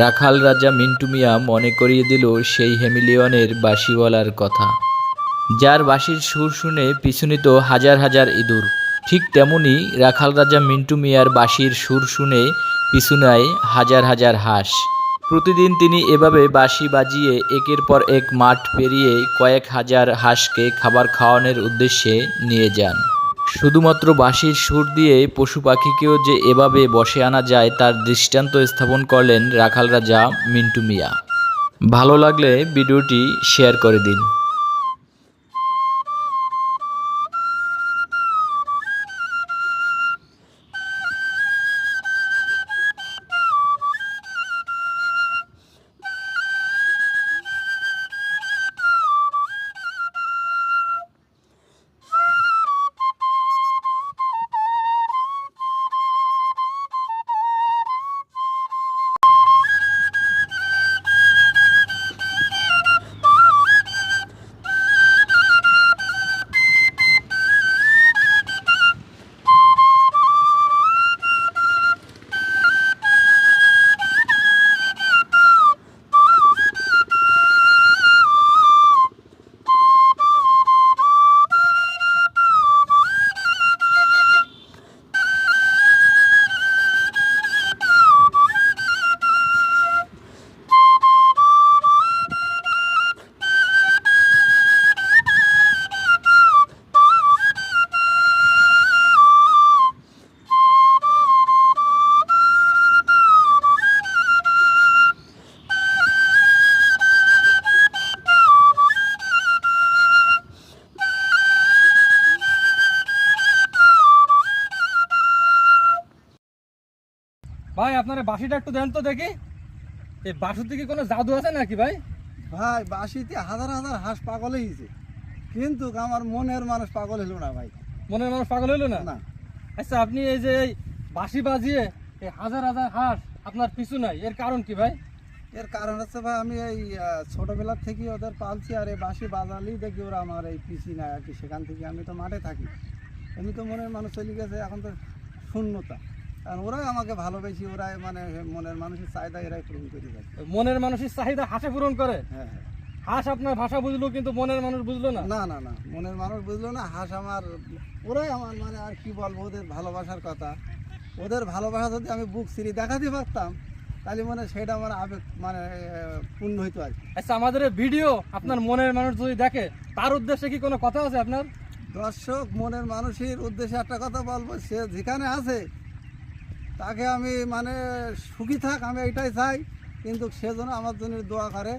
রাখাল রাজা মিন্টু মিয়া মনে করিয়ে দিল সেই হেমিলিয়নের বাঁশিওয়ালার কথা। যার বাঁশির সুর শুনে পিছুনিত হাজার হাজার ইঁদুর। ঠিক তেমনি রাখাল রাজা মিন্টু মিয়ার বাঁশির সুর শুনে পিছু নেয় হাজার হাজার হাঁস। প্রতিদিন তিনি এভাবে বাঁশি বাজিয়ে একের পর এক মাঠ পেরিয়ে কয়েক হাজার হাঁসকে খাবার খাওয়ানোর উদ্দেশ্যে নিয়ে যান। শুধুমাত্র বাঁশির সুর দিয়ে পশু পাখিকেও যে এভাবে বসে আনা যায়, তার দৃষ্টান্ত স্থাপন করলেন রাখাল রাজা মিন্টু মিয়া। ভালো লাগলে ভিডিওটি শেয়ার করে দিন। ভাই আপনার বাঁশিটা একটু দেন তো দেখি। এই বাঁশুর দিকে কোনো জাদু আছে নাকি ভাই? ভাই বাঁশিতে হাজার হাজার হাঁস পাগল হয়েছে কিন্তু আমার মনের মানুষ পাগল হলো না ভাই। মনের মানুষ পাগল হইল না? না। আচ্ছা আপনি এই যে এই বাঁশি বাজিয়ে এই হাজার হাজার হাঁস আপনার পিছু নাই। এর কারণ কি ভাই? এর কারণ হচ্ছে ভাই আমি এই ছোটবেলার থেকে ওদের পালছি আর এই বাঁশি বাজালেই দেখি ওরা আমার এই পিসি নাই আর কি। সেখান থেকে আমি তো মাঠে থাকি। এমনি তো মনের মানুষ চলে গেছে এখন তো শূন্যতা। কারণ ওরাই আমাকে ভালোবেসি ওরাই মানে মনের মানুষের চাহিদা এরাই পূরণ করে যায় মনের মানুষের চাহিদা হাঁসে পূরণ করে? হ্যাঁ হ্যাঁ। হাঁস আপনার ভাষা বুঝলো কিন্তু মনের মানুষ বুঝলো না? না না না। মনের মানুষ বুঝলো না হাঁস আমার ওরাই আমার মানে আর কি বলব ওদের ভালোবাসার কথা। ওদের ভালোবাসা যদি আমি বুক সিরি দেখাতে পারতাম তাহলে মানে সেটা আমার আবেগ মানে পূর্ণ হইতো আর আচ্ছা আমাদের ভিডিও আপনার মনের মানুষ যদি দেখে তার উদ্দেশ্যে কি কোনো কথা আছে আপনার? দর্শক মনের মানুষের উদ্দেশ্যে একটা কথা বলব সে যেখানে আছে তাকে আমি মানে সুখী থাক, আমি এটাই চাই। কিন্তু সে যেন আমার জন্য দোয়া করে।